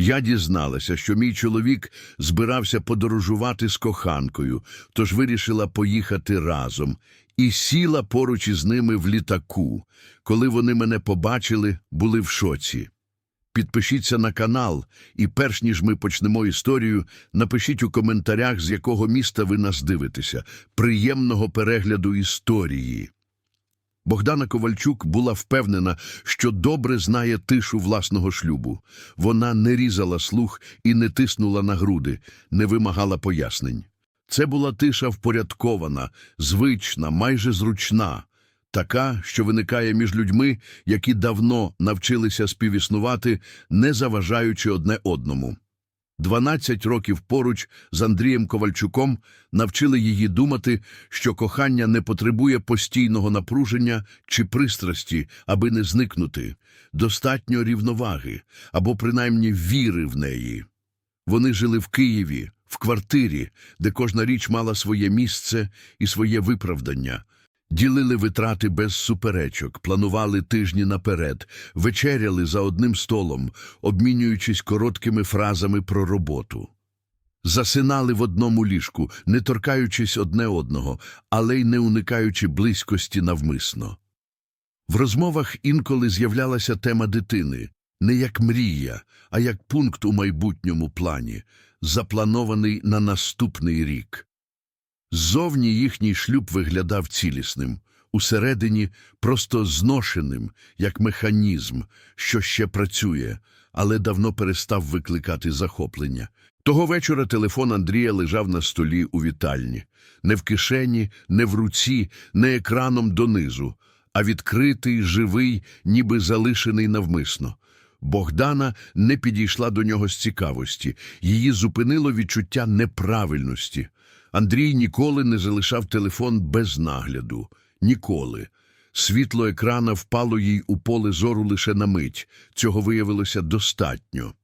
Я дізналася, що мій чоловік збирався подорожувати з коханкою, тож вирішила поїхати разом і сіла поруч із ними в літаку. Коли вони мене побачили, були в шоці. Підпишіться на канал, і перш ніж ми почнемо історію, напишіть у коментарях, з якого міста ви нас дивитеся. Приємного перегляду історії. Богдана Ковальчук була впевнена, що добре знає тишу власного шлюбу. Вона не різала слух і не тиснула на груди, не вимагала пояснень. Це була тиша впорядкована, звична, майже зручна, така, що виникає між людьми, які давно навчилися співіснувати, не заважаючи одне одному. Дванадцять років поруч з Андрієм Ковальчуком навчили її думати, що кохання не потребує постійного напруження чи пристрасті, аби не зникнути, достатньо рівноваги або принаймні віри в неї. Вони жили в Києві, в квартирі, де кожна річ мала своє місце і своє виправдання. Ділили витрати без суперечок, планували тижні наперед, вечеряли за одним столом, обмінюючись короткими фразами про роботу. Засинали в одному ліжку, не торкаючись одне одного, але й не уникаючи близькості навмисно. В розмовах інколи з'являлася тема дитини, не як мрія, а як пункт у майбутньому плані, запланований на наступний рік. Ззовні їхній шлюб виглядав цілісним, усередині просто зношеним, як механізм, що ще працює, але давно перестав викликати захоплення. Того вечора телефон Андрія лежав на столі у вітальні, не в кишені, не в руці, не екраном донизу, а відкритий, живий, ніби залишений навмисно. Богдана не підійшла до нього з цікавості, її зупинило відчуття неправильності. Андрій ніколи не залишав телефон без нагляду. Ніколи. Світло екрана впало їй у поле зору лише на мить. Цього виявилося достатньо.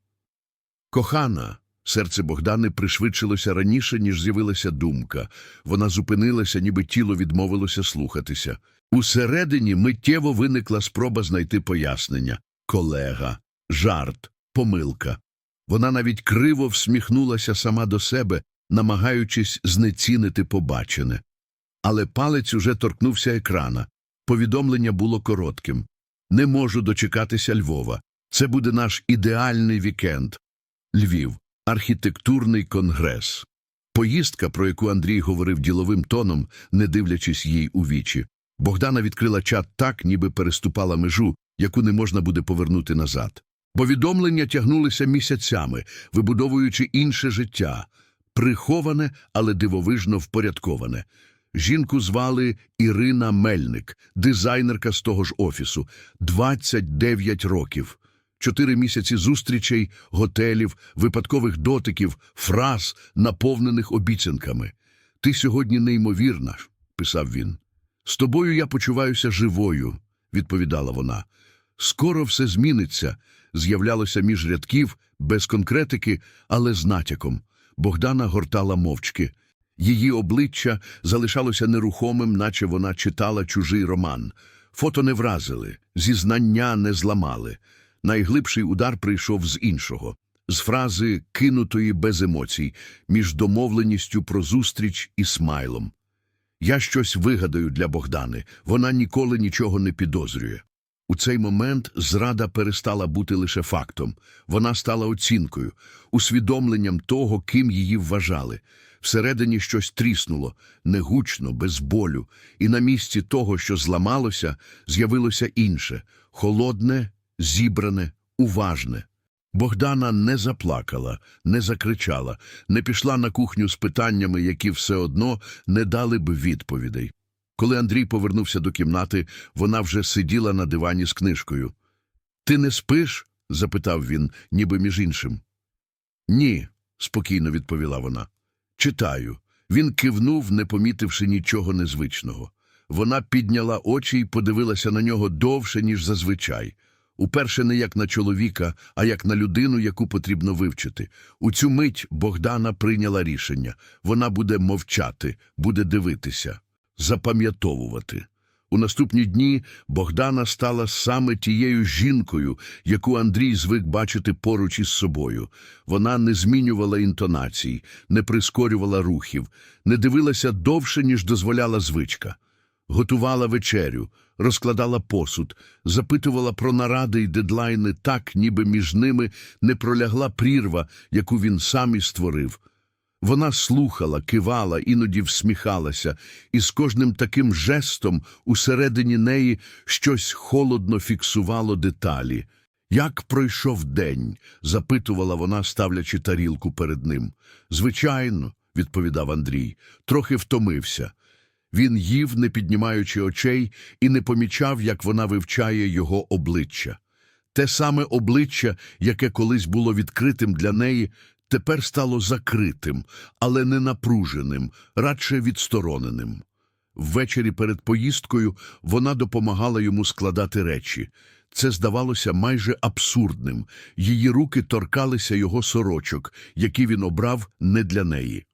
Кохана, серце Богдани пришвидшилося раніше, ніж з'явилася думка. Вона зупинилася, ніби тіло відмовилося слухатися. Усередині миттєво виникла спроба знайти пояснення. Колега, жарт, помилка. Вона навіть криво всміхнулася сама до себе, намагаючись знецінити побачене. Але палець уже торкнувся екрана. Повідомлення було коротким. Не можу дочекатися Львова. Це буде наш ідеальний вікенд. Львів. Архітектурний конгрес. Поїздка, про яку Андрій говорив діловим тоном, не дивлячись їй у вічі. Богдана відкрила чат так, ніби переступала межу, яку не можна буде повернути назад. Повідомлення тягнулися місяцями, вибудовуючи інше життя, приховане, але дивовижно впорядковане. Жінку звали Ірина Мельник, дизайнерка з того ж офісу, 29 років. Чотири місяці зустрічей, готелів, випадкових дотиків, фраз, наповнених обіцянками. Ти сьогодні неймовірна, писав він. З тобою я почуваюся живою, відповідала вона. Скоро все зміниться, з'являлося між рядків, без конкретики, але з натяком. Богдана гортала мовчки. Її обличчя залишалося нерухомим, наче вона читала чужий роман. Фото не вразили, зізнання не зламали. Найглибший удар прийшов з іншого, з фрази, кинутої без емоцій, між домовленістю про зустріч і смайлом. Я щось вигадаю для Богдани, вона ніколи нічого не підозрює. У цей момент зрада перестала бути лише фактом, вона стала оцінкою, усвідомленням того, ким її вважали. Всередині щось тріснуло, негучно, без болю, і на місці того, що зламалося, з'явилося інше холодне, зібране, уважне. Богдана не заплакала, не закричала, не пішла на кухню з питаннями, які все одно не дали б відповідей. Коли Андрій повернувся до кімнати, вона вже сиділа на дивані з книжкою. Ти не спиш? запитав він, ніби між іншим. Ні, спокійно відповіла вона. Читаю. Він кивнув, не помітивши нічого незвичного. Вона підняла очі і подивилася на нього довше, ніж зазвичай. Уперше не як на чоловіка, а як на людину, яку потрібно вивчити. У цю мить Богдана прийняла рішення. Вона буде мовчати, буде дивитися, запам'ятовувати. У наступні дні Богдана стала саме тією жінкою, яку Андрій звик бачити поруч із собою. Вона не змінювала інтонацій, не прискорювала рухів, не дивилася довше, ніж дозволяла звичка. Готувала вечерю, розкладала посуд, запитувала про наради й дедлайни так, ніби між ними не пролягла прірва, яку він сам і створив. Вона слухала, кивала, іноді всміхалася, і з кожним таким жестом усередині неї щось холодно фіксувало деталі. Як пройшов день? запитувала вона, ставлячи тарілку перед ним. Звичайно, відповідав Андрій, трохи втомився. Він їв, не піднімаючи очей, і не помічав, як вона вивчає його обличчя. Те саме обличчя, яке колись було відкритим для неї, тепер стало закритим, але не напруженим, радше відстороненим. Ввечері перед поїздкою вона допомагала йому складати речі. Це здавалося майже абсурдним. Її руки торкалися його сорочок, які він обрав не для неї.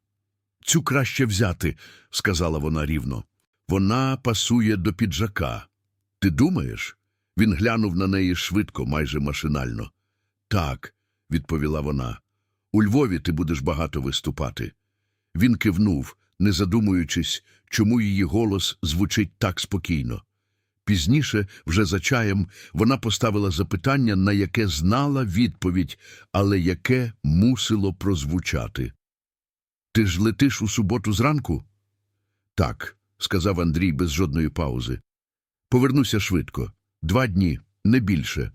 Цю краще взяти, сказала вона рівно. Вона пасує до піджака. Ти думаєш? Він глянув на неї швидко, майже машинально. Так, відповіла вона. У Львові ти будеш багато виступати. Він кивнув, не задумуючись, чому її голос звучить так спокійно. Пізніше, вже за чаєм, вона поставила запитання, на яке знала відповідь, але яке мусило прозвучати. Ти ж летиш у суботу зранку? Так, сказав Андрій без жодної паузи. Повернуся швидко. Два дні, не більше.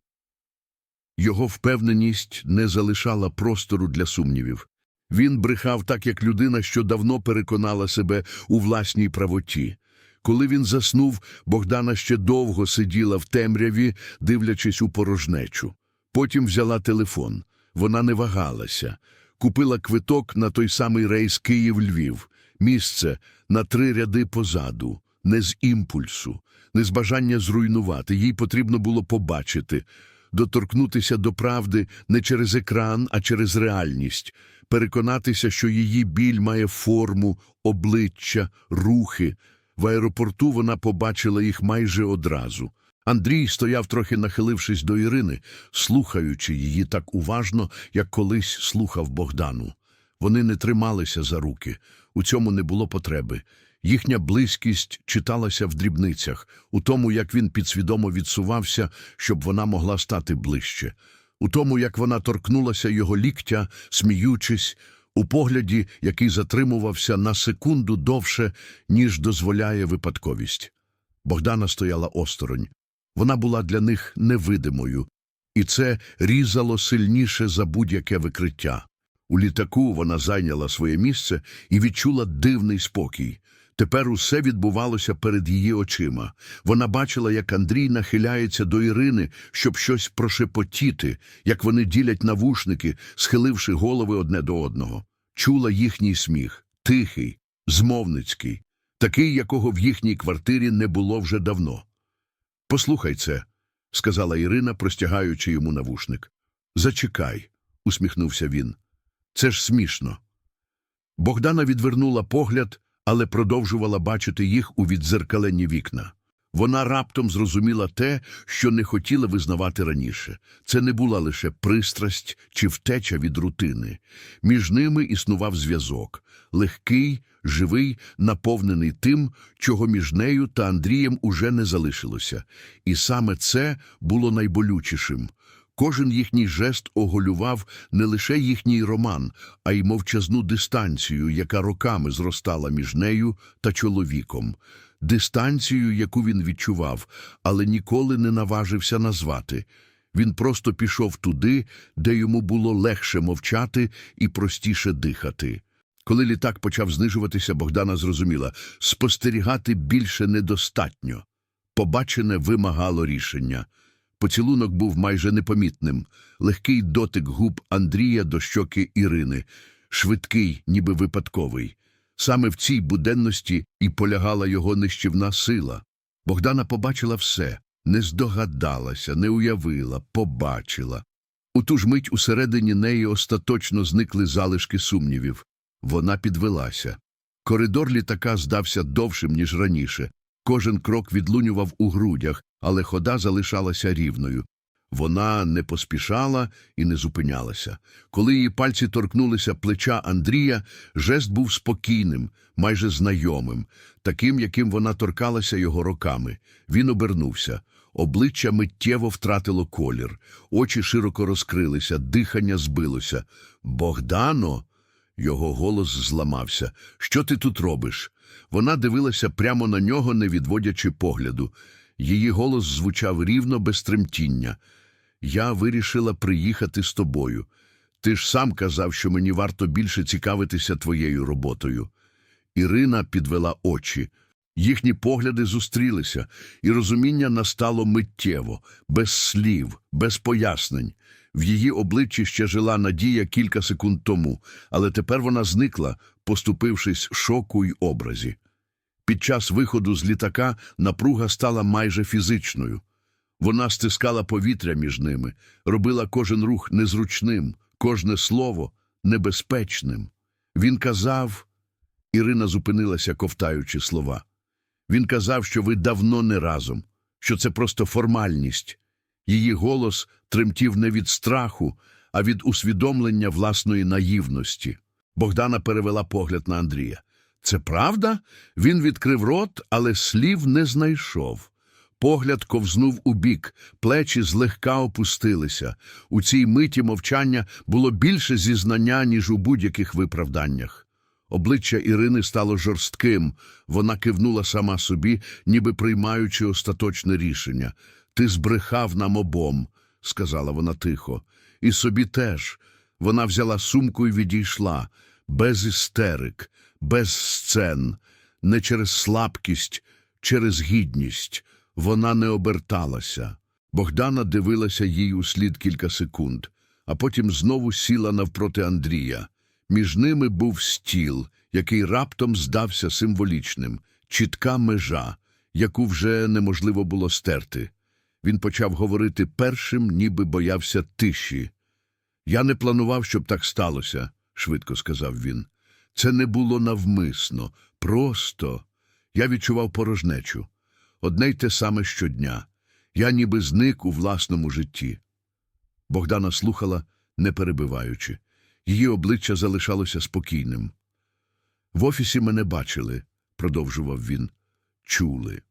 Його впевненість не залишала простору для сумнівів. Він брехав так, як людина, що давно переконала себе у власній правоті. Коли він заснув, Богдана ще довго сиділа в темряві, дивлячись у порожнечу. Потім взяла телефон. Вона не вагалася. Купила квиток на той самий рейс Київ-Львів. Місце на три ряди позаду, не з імпульсу, не з бажання зруйнувати. Їй потрібно було побачити, доторкнутися до правди не через екран, а через реальність, переконатися, що її біль має форму, обличчя, рухи. В аеропорту вона побачила їх майже одразу. Андрій стояв, трохи нахилившись до Ірини, слухаючи її так уважно, як колись слухав Богдану. Вони не трималися за руки, у цьому не було потреби. Їхня близькість читалася в дрібницях, у тому, як він підсвідомо відсувався, щоб вона могла стати ближче, у тому, як вона торкнулася його ліктя, сміючись, у погляді, який затримувався на секунду довше, ніж дозволяє випадковість. Богдана стояла осторонь. Вона була для них невидимою, і це різало сильніше за будь-яке викриття. У літаку вона зайняла своє місце і відчула дивний спокій. Тепер усе відбувалося перед її очима. Вона бачила, як Андрій нахиляється до Ірини, щоб щось прошепотіти, як вони ділять навушники, схиливши голови одне до одного. Чула їхній сміх, тихий, змовницький, такий, якого в їхній квартирі не було вже давно. Послухай це, сказала Ірина, простягаючи йому навушник. Зачекай, усміхнувся він. Це ж смішно. Богдана відвернула погляд, але продовжувала бачити їх у віддзеркаленні вікна. Вона раптом зрозуміла те, що не хотіла визнавати раніше. Це не була лише пристрасть чи втеча від рутини. Між ними існував зв'язок легкий, живий, наповнений тим, чого між нею та Андрієм уже не залишилося. І саме це було найболючішим. Кожен їхній жест оголював не лише їхній роман, а й мовчазну дистанцію, яка роками зростала між нею та чоловіком. Дистанцію, яку він відчував, але ніколи не наважився назвати. Він просто пішов туди, де йому було легше мовчати і простіше дихати. Коли літак почав знижуватися, Богдана зрозуміла – спостерігати більше недостатньо. Побачене вимагало рішення. Поцілунок був майже непомітним. Легкий дотик губ Андрія до щоки Ірини. Швидкий, ніби випадковий. Саме в цій буденності і полягала його нищівна сила. Богдана побачила все. Не здогадалася, не уявила, побачила. У ту ж мить усередині неї остаточно зникли залишки сумнівів. Вона підвелася. Коридор літака здався довшим, ніж раніше. Кожен крок відлунював у грудях, але хода залишалася рівною. Вона не поспішала і не зупинялася. Коли її пальці торкнулися плеча Андрія, жест був спокійним, майже знайомим, таким, яким вона торкалася його роками. Він обернувся. Обличчя миттєво втратило колір, очі широко розкрилися, дихання збилося. Богдано. Його голос зламався. Що ти тут робиш? Вона дивилася прямо на нього, не відводячи погляду. Її голос звучав рівно без тремтіння. Я вирішила приїхати з тобою. Ти ж сам казав, що мені варто більше цікавитися твоєю роботою. Ірина підвела очі. Їхні погляди зустрілися, і розуміння настало миттєво, без слів, без пояснень. В її обличчі ще жила надія кілька секунд тому, але тепер вона зникла, поступившись шоку й образі. Під час виходу з літака напруга стала майже фізичною. Вона стискала повітря між ними, робила кожен рух незручним, кожне слово небезпечним. Він казав, Ірина зупинилася, ковтаючи слова. Він казав, що ви давно не разом, що це просто формальність. Її голос тремтів не від страху, а від усвідомлення власної наївності. Богдана перевела погляд на Андрія. Це правда? Він відкрив рот, але слів не знайшов. Погляд ковзнув у бік, плечі злегка опустилися. У цій миті мовчання було більше зізнання, ніж у будь-яких виправданнях. Обличчя Ірини стало жорстким. Вона кивнула сама собі, ніби приймаючи остаточне рішення. Ти збрехав нам обом, сказала вона тихо. І собі теж. Вона взяла сумку і відійшла, без істерик, без сцен, не через слабкість, через гідність. Вона не оберталася. Богдана дивилася їй услід кілька секунд, а потім знову сіла навпроти Андрія. Між ними був стіл, який раптом здався символічним, чітка межа, яку вже неможливо було стерти. Він почав говорити першим, ніби боявся тиші. Я не планував, щоб так сталося, швидко сказав він. Це не було навмисно, просто. Я відчував порожнечу. Одне й те саме щодня. Я ніби зник у власному житті. Богдана слухала, не перебиваючи. Її обличчя залишалося спокійним. В офісі мене бачили, продовжував він. Чули.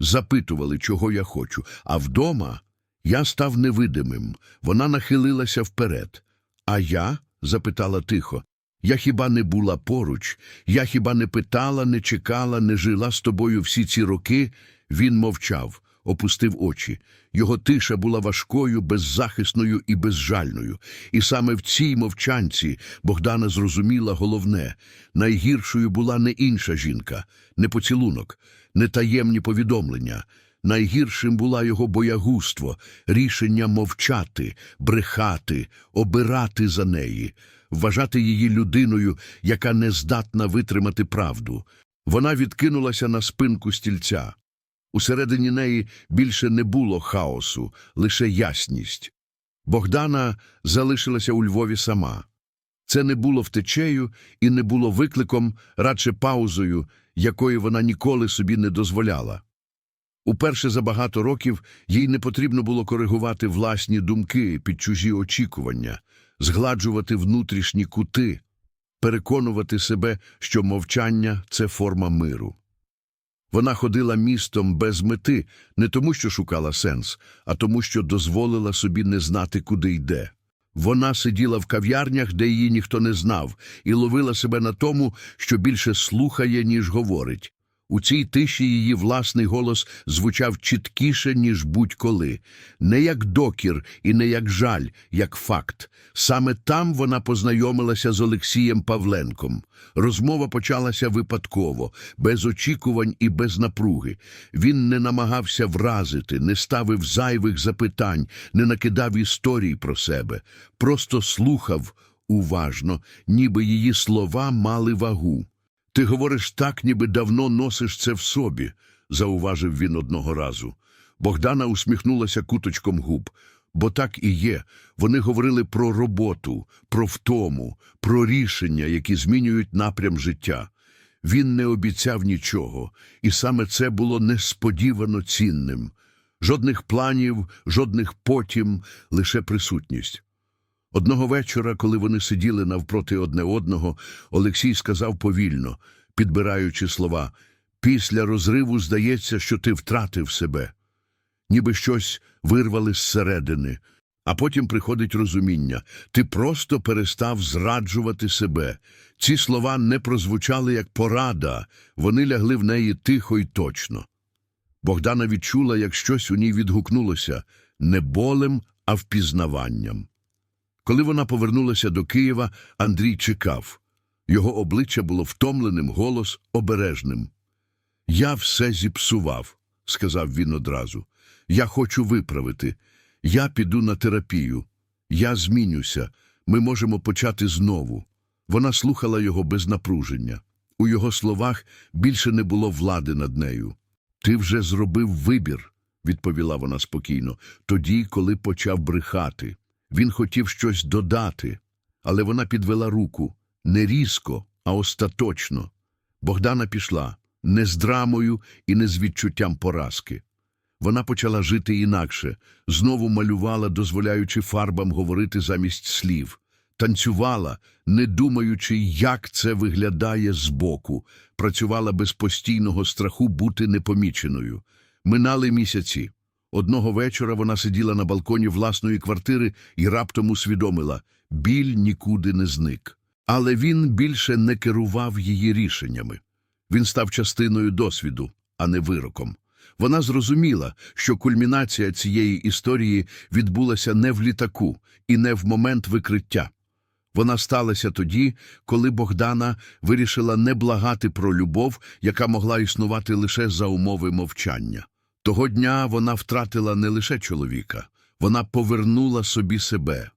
Запитували, чого я хочу. А вдома я став невидимим. Вона нахилилася вперед. А я? Запитала тихо. Я хіба не була поруч? Я хіба не питала, не чекала, не жила з тобою всі ці роки? Він мовчав, опустив очі. Його тиша була важкою, беззахисною і безжальною. І саме в цій мовчанці Богдана зрозуміла головне найгіршою була не інша жінка, не поцілунок, не таємні повідомлення. Найгіршим була його боягузтво, рішення мовчати, брехати, обирати за неї, вважати її людиною, яка не здатна витримати правду. Вона відкинулася на спинку стільця. Усередині неї більше не було хаосу, лише ясність. Богдана залишилася у Львові сама. Це не було втечею і не було викликом, радше паузою, якої вона ніколи собі не дозволяла. Уперше за багато років їй не потрібно було коригувати власні думки під чужі очікування, згладжувати внутрішні кути, переконувати себе, що мовчання це форма миру. Вона ходила містом без мети, не тому, що шукала сенс, а тому, що дозволила собі не знати, куди йде. Вона сиділа в кав'ярнях, де її ніхто не знав, і ловила себе на тому, що більше слухає, ніж говорить. У цій тиші її власний голос звучав чіткіше, ніж будь-коли, не як докір і не як жаль, як факт. Саме там вона познайомилася з Олексієм Павленком. Розмова почалася випадково, без очікувань і без напруги. Він не намагався вразити, не ставив зайвих запитань, не накидав історій про себе, просто слухав уважно, ніби її слова мали вагу. Ти говориш так, ніби давно носиш це в собі, зауважив він одного разу. Богдана усміхнулася куточком губ. Бо так і є. Вони говорили про роботу, про втому, про рішення, які змінюють напрям життя. Він не обіцяв нічого, і саме це було несподівано цінним. Жодних планів, жодних потім, лише присутність. Одного вечора, коли вони сиділи навпроти одне одного, Олексій сказав повільно, підбираючи слова, «Після розриву здається, що ти втратив себе». Ніби щось вирвали зсередини, а потім приходить розуміння. Ти просто перестав зраджувати себе. Ці слова не прозвучали як порада, вони лягли в неї тихо й точно. Богдана відчула, як щось у ній відгукнулося не болем, а впізнаванням. Коли вона повернулася до Києва, Андрій чекав. Його обличчя було втомленим, голос обережним. Я все зіпсував, сказав він одразу. Я хочу виправити. Я піду на терапію. Я змінюся. Ми можемо почати знову. Вона слухала його без напруження. У його словах більше не було влади над нею. Ти вже зробив вибір, відповіла вона спокійно, тоді, коли почав брехати. Він хотів щось додати, але вона підвела руку не різко, а остаточно. Богдана пішла не з драмою і не з відчуттям поразки. Вона почала жити інакше, знову малювала, дозволяючи фарбам говорити замість слів, танцювала, не думаючи, як це виглядає збоку, працювала без постійного страху бути непоміченою. Минали місяці. Одного вечора вона сиділа на балконі власної квартири і раптом усвідомила – біль нікуди не зник. Але він більше не керував її рішеннями. Він став частиною досвіду, а не вироком. Вона зрозуміла, що кульмінація цієї історії відбулася не в літаку і не в момент викриття. Вона сталася тоді, коли Богдана вирішила не благати про любов, яка могла існувати лише за умови мовчання. Того дня вона втратила не лише чоловіка, вона повернула собі себе.